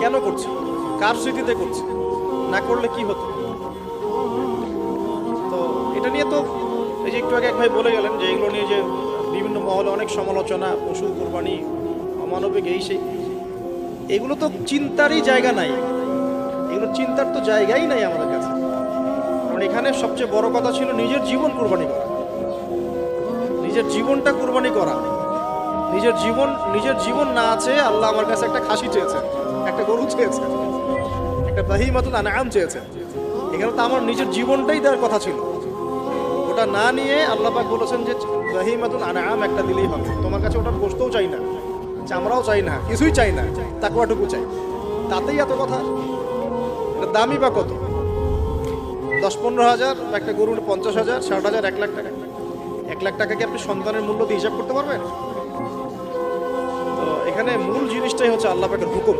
কেন করছে? কার স্মৃতিতে করছে? না করলে কি হতো? তো এটা নিয়ে তো এই যে একটু আগে এক ভাই বলে গেলেন যে এগুলো নিয়ে যে বিভিন্ন মহলে অনেক সমালোচনা, পশু, কোরবানি, অমানবিক, এই সেই। এগুলো তো চিন্তারই জায়গা নাই। এগুলো চিন্তার তো জায়গাই নাই আমাদের কাছে। কারণ এখানে সবচেয়ে বড় কথা ছিল নিজের জীবন কোরবানি করা। নিজের জীবনটা কোরবানি করা। নিজের জীবন নিজের জীবন না আছে আল্লাহ আমার কাছে একটা খাসি চেয়েছেন একটা গরু চেয়েছেন একটা বাহি মতন আনাম চেয়েছেন এখানে তো আমার নিজের জীবনটাই দেওয়ার কথা ছিল। ওটা না নিয়ে আল্লাহ পাক বলেছেন যে বাহি মতন আনাম একটা দিলেই হবে। তোমার কাছে ওটা বসতেও চাই না, চামড়াও চাই না, কিছুই চাই না তাকুয়াটুকু চাই। তাতেই এত কথা? এটা দামই বা কত? দশ পনেরো হাজার, একটা গরুর পঞ্চাশ হাজার, ষাট হাজার, এক লাখ টাকা। এক লাখ টাকা কি আপনি সন্তানের মূল্য দিয়ে হিসাব করতে পারবেন? এখানে মূল জিনিসটাই হচ্ছে আল্লাহ পাকের হুকুম।